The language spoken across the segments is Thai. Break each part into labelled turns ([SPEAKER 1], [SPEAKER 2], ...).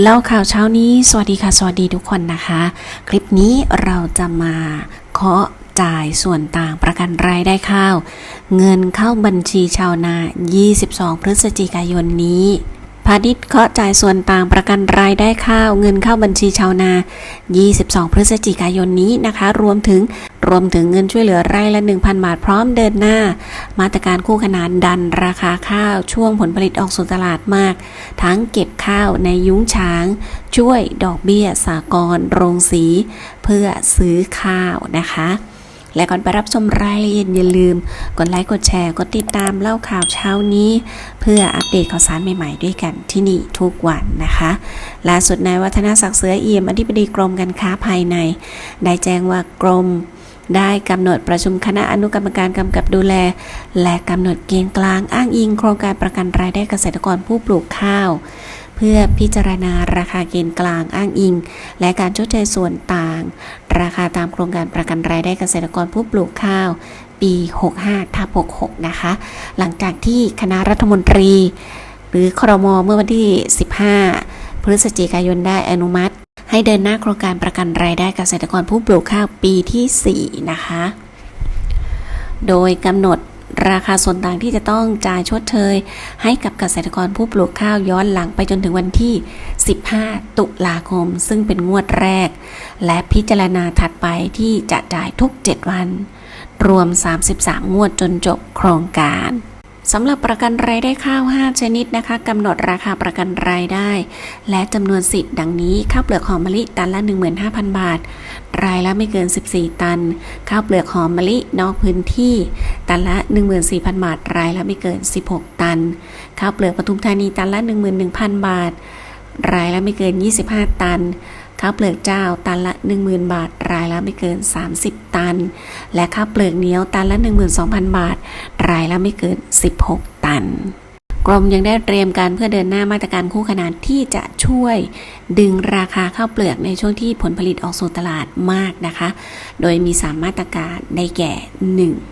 [SPEAKER 1] เล่าข่าวเช้านี้ สวัสดีค่ะ สวัสดีทุกคนนะคะ คลิปนี้เราจะมาเคาะจ่ายส่วนต่างประกันรายได้ข้าว เงินเข้าบัญชีชาวนา 22 พฤศจิกายนนี้ พาณิชย์เคาะจ่ายส่วนต่างประกันรายได้ข้าวเงินเข้าบัญชีชาวนา 22 พฤศจิกายนนี้นะคะ รวมถึงรวมถึงเงินช่วยเหลือไร่ละ 1,000 บาทพร้อมเดินหน้า มาตรการคู่ขนานดันราคาข้าวช่วงผลผลิตออกสู่ตลาดมาก ทั้งเก็บข้าวในยุ้งช้าง ช่วยดอกเบี้ยสากรโรงสี เพื่อซื้อข้าวนะคะ และก่อนไปรับชมรายละเอียดอย่าลืม กดไลค์กดแชร์ กดติดตามเล่าข่าวเช้านี้ เพื่ออัปเดตข่าวสารใหม่ๆด้วยกันที่นี่ทุกวันนะคะล่าสุดนายวัฒนาศักดิ์เสือเอี่ยมอธิบดีกรมการค้าภายใน ได้แจ้งว่ากรมได้กำหนดประชุมคณะอนุกรรมการกำกับดูแล และกำหนดเกณฑ์กลางอ้างอิงโครงการประกันรายได้เกษตรกรผู้ปลูกข้าว เพื่อพิจารณาราคาเกณฑ์กลางอ้างอิง และการชดเชยส่วนต่าง ราคาตามโครงการประกันรายได้เกษตรกรผู้ปลูกข้าว ปี 65ทับ66 นะคะ หลังจากที่คณะรัฐมนตรี หรือครมเมื่อวันที่ 15 พฤศจิกายนได้อนุมัติ ให้เดินหน้าโครงการประกันรายได้เกษตรกรผู้ปลูกข้าวปีที่ 4 นะคะ โดยกำหนด ราคาส่วนต่างที่จะต้องจ่ายชดเชย ให้กับเกษตรกรผู้ปลูกข้าวย้อนหลังไปจนถึงวันที่ 15 ตุลาคม ซึ่งเป็นงวดแรก และพิจารณาถัดไปที่จะจ่ายทุก 7 วัน รวม 33 งวดจนจบโครงการสำหรับประกันรายได้ข้าว 5 ชนิดนะคะกำหนดราคาประกันรายได้ และจำนวนสิทธิ์ดังนี้ ข้าวเปลือกหอมมะลิตันละ 15,000 บาท รายละไม่เกิน 14 ตัน ข้าวเปลือกหอมมะลินอกพื้นที่ ตันละ 14,000 บาท รายละไม่เกิน 16 ตัน ข้าวเปลือกปทุมธานีตันละ 11,000 บาท รายละไม่เกิน 25 ตัน ข้าวเปลือกเจ้าตันละ 10,000 บาท รายละไม่เกิน 30 ตัน และข้าวเปลือกเหนียวตันละ 12,000 บาท รายละไม่เกิน 16 ตันกรมยังได้เตรียมการเพื่อเดินหน้ามาตรการคู่ขนานที่จะช่วย ดึงราคาข้าวเปลือกในช่วงที่ผลผลิตออกสู่ตลาดมากนะคะ โดยมี 3 มาตรการได้แก่ 1.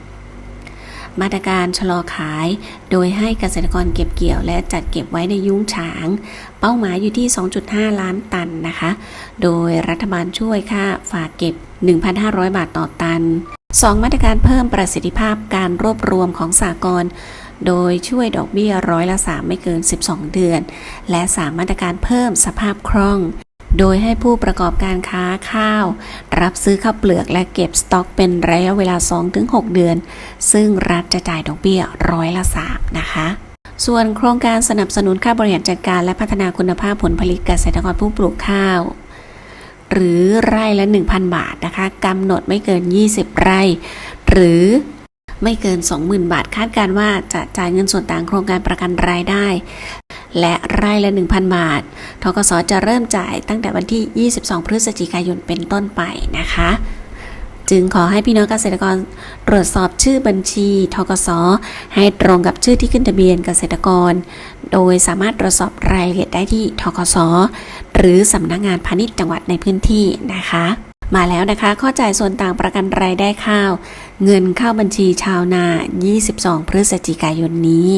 [SPEAKER 1] มาตรการชะลอขาย โดยให้เกษตรกรเก็บเกี่ยวและจัดเก็บไว้ในยุ้งฉาง เป้าหมายอยู่ที่ 2.5 ล้านตันนะคะ โดยรัฐบาลช่วยค่าฝากเก็บ 1,500 บาทต่อตัน 2 มาตรการเพิ่มประสิทธิภาพการรวบรวมของสากลโดยช่วยดอกเบี้ยร้อยละ 3 ไม่เกิน 12 เดือน และ 3 มาตรการเพิ่มสภาพคล่อง โดยให้ผู้ประกอบการค้าข้าว รับซื้อข้าวเปลือกและเก็บสต็อกเป็นระยะเวลา 2-6 เดือน ซึ่งรัฐจะจ่ายดอกเบี้ยร้อยละ3นะคะส่วนโครงการสนับสนุนค่าบริหารจัดการและพัฒนาคุณภาพผลผลิตเกษตรกรผู้ปลูกข้าว หรือไร่ละ 1,000 บาทนะคะกำหนดไม่เกิน 20 ไร่ หรือไม่เกิน 20,000 บาท คาดการว่าจะจ่ายเงินส่วนต่างโครงการประกันรายได้ และไร่ละ 1,000 บาท ทกสจะเริ่มจ่ายตั้งแต่วันที่ 22 พฤศจิกายนเป็นต้นไปนะคะ จึงขอให้พี่น้องเกษตรกรตรวจสอบชื่อบัญชีทกสให้ตรงกับชื่อที่ขึ้นทะเบียนเกษตรกร โดยสามารถตรวจสอบรายละเอียดได้ที่ทกสหรือสำนักงานพาณิชย์จังหวัดในพื้นที่นะคะมาแล้วนะคะ ข้อจ่ายส่วนต่างประกันรายได้ข้าว เงินเข้าบัญชีชาวนา 22 พฤศจิกายนนี้